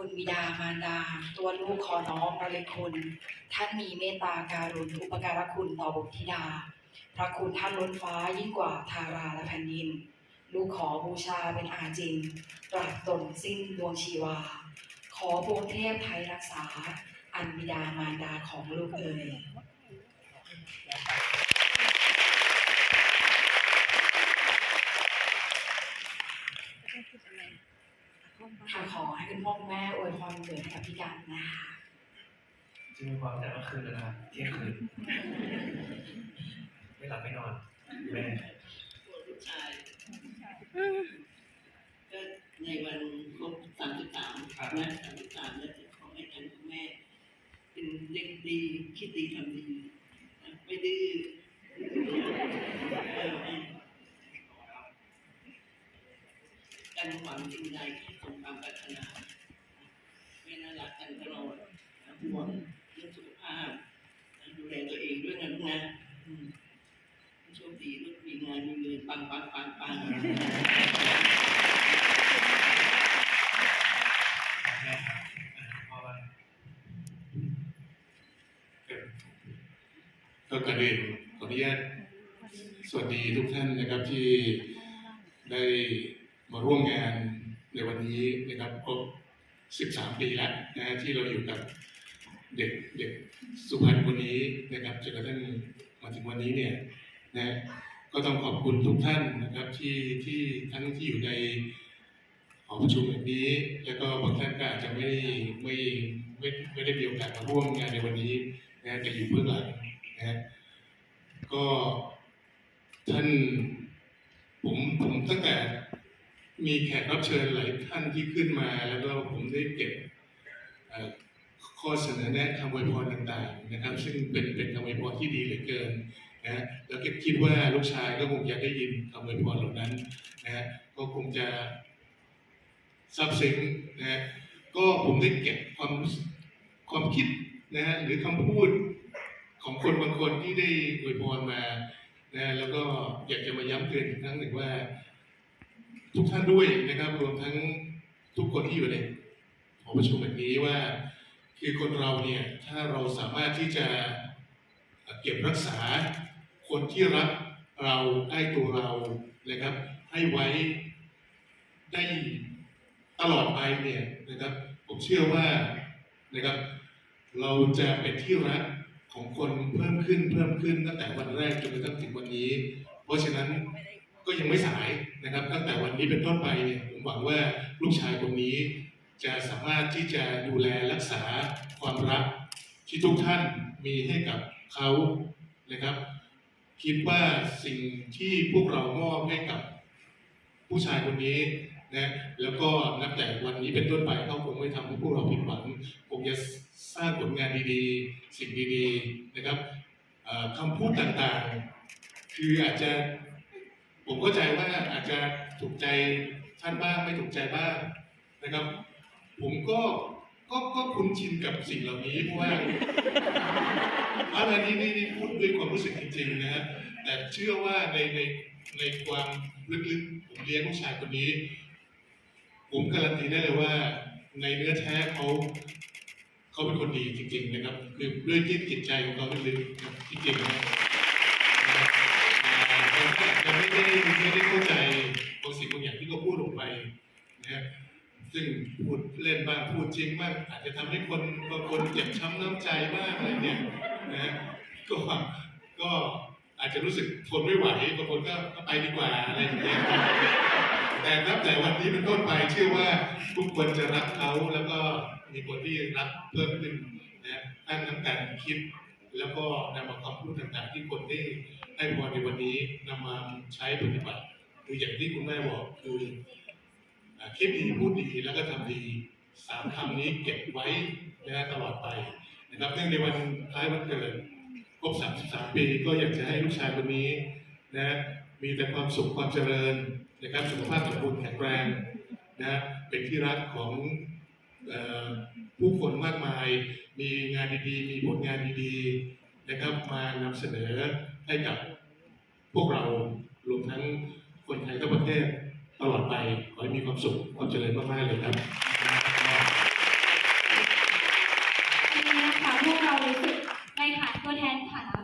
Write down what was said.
คุณบิดามารดา ตัวลูกขอน้อมระลึกคุณ ท่านมีเมตตาการุณอุปการะคุณต่อบุตรธิดา พระคุณท่านล้นฟ้ายิ่งกว่าทาราและแผ่นดิน ลูกขอบูชาเป็นอาจินตราบตนสิ้นดวงชีวา ขอบวงเทพไทยรักษา อันบิดามารดาของลูกเอ๋ย ค่ะขอให้คุณพ่อคุณแม่อวยพรวันเกิดให้กับพี่กันนะคะจริงมีความแต่เมื่อคืนแล้วนะครับเที่ยงคืนไม่หลับไม่นอนแม่ตัวลูกชายก็ในวันครบสามสิบสามนะสามสิบสามแล้วจะขอให้ท่านคุณแม่ เป็นเด็กดีคิดดีทำดีนะไม่ดื้อเออให้ การหวังสิ่งใดให้สมความปรารถนาไม่น่ารักกันตลอดนะห่วงเรื่องสุขภาพดูแลตัวเองด้วยนะลูกนะโชคดีลูกมีงานมีเงินปังปังปังปังแม่ครับพ่อว่าก็กระเด็นขออนุญาตสวัสดีทุกท่านนะครับที่ได้ มาร่วมงานในวันนี้นะครับครบ 13 ปีแล้วนะที่เราอยู่กับเด็กเด็กสุพรรณคนนี้นะครับจนกระทั่งมาถึงวันนี้เนี่ยนะก็ต้องขอบคุณทุกท่านนะครับที่ที่ทั้งที่อยู่ในหอประชุมแบบนี้ แล้วก็บางท่านก็อาจจะไม่ได้ไม่ไม่ไม่ได้มีโอกาสมาร่วมงานในวันนี้นะแต่อยู่เบื้องหลังนะก็ท่านผมผมตั้งแต่ มีแขกรับเชิญหลายท่านที่ขึ้นมา แล้วก็ผมได้เก็บข้อเสนอแนะคำอวยพรต่างๆนะครับ ซึ่งเป็นเป็นคำอวยพรที่ดีเหลือเกินนะแล้วก็คิดว่าลูกชายก็คงจะได้ยินคำอวยพรเหล่านั้นนะก็คงจะซาบซึ้งนะก็ผมได้เก็บความความคิดนะฮะหรือคำพูดของคนบางคนที่ได้อวยพรมานะแล้วก็อยากจะมาย้ำเตือนอีกครั้งหนึ่งว่า ทุกท่านด้วยนะครับรวมทั้งทุกคนที่อยู่ในหอประชุมแบบนี้ว่า คือคนเราเนี่ยถ้าเราสามารถที่จะเก็บรักษาคนที่รักเราใกล้ตัวเรานะครับ ให้ไว้ได้ตลอดไปเนี่ยนะครับ ผมเชื่อว่านะครับ เราจะเป็นที่รักของคนเพิ่มขึ้นเพิ่มขึ้นตั้งแต่วันแรกจนกระทั่งถึงวันนี้ เพราะฉะนั้น ก็ยังไม่สายนะครับ ตั้งแต่วันนี้เป็นต้นไปเนี่ยผมหวังว่าลูกชายคนนี้ จะสามารถที่จะดูแลรักษาความรักที่ทุกท่านมีให้กับเขานะครับ คิดว่าสิ่งที่พวกเรามอบให้กับผู้ชายคนนี้นะแล้วก็นับแต่วันนี้เป็นต้นไปเขาคงไม่ทำให้พวกเราผิดหวังคงจะสร้างผลงานดีๆ สิ่งดีๆนะครับคำพูดต่างๆ คืออาจจะ ผมเข้าใจว่าอาจจะถูกใจท่านบ้างไม่ถูกใจบ้างนะครับ ผมก็ก็ก็คุ้นชินกับสิ่งเหล่านี้เพราะว่าอะไรนี้นี่นี่พูดด้วยความรู้สึกจริงๆนะฮะแต่เชื่อว่าในในในความลึกๆผมเลี้ยงลูกชายคนนี้ ผมการันตีได้เลยว่า ในเนื้อแท้เขาเขาเป็นคนดีจริง ๆ นะครับ คือด้วยจิตใจของเขาลึกๆจริงๆนะ ไม่ได้ไม่ได้เข้าใจบางสิ่งบางอย่างที่เขาพูดออกไปนะฮะซึ่งพูดเล่นบ้างพูดจริงบ้างอาจจะทำให้คนบางคนเจ็บช้ำน้ำใจบ้างอะไรเนี่ยนะฮะก็ก็อาจจะรู้สึกทนไม่ไหวบางคนก็ไปดีกว่าอะไรอย่างเงี้ยแต่นับแต่วันนี้เป็นต้นไปเชื่อว่าทุกคนจะรักเขาแล้วก็มีคนที่รักเพิ่มขึ้นนะทั้งน้ำการคิด แล้วก็นำมาคำพูดต่างๆ ที่คนได้ให้พรในวันนี้นำมาใช้ปฏิบัติคืออย่างที่คุณแม่บอกคือคิดดีพูดดีแล้วก็ทำดีสามคำนี้เก็บไว้นะตลอดไปนะครับเนื่องในวันคล้ายวันเกิดครบ 33 ปีก็อยากจะให้ลูกชายคนนี้นะมีแต่ความสุขความเจริญนะครับสุขภาพสมบูรณ์แข็งแรงนะเป็นที่รักของผู้คนมากมาย มีงานดีๆ มีผลงานดีๆนะครับมานำเสนอให้กับพวกเรารวมทั้งคนไทยทั้งประเทศตลอดไปขอให้มีความสุขความเจริญมากๆเลยครับนนี้นะะพวกเรารู้สึกในฐานะตัวแทนฐานะ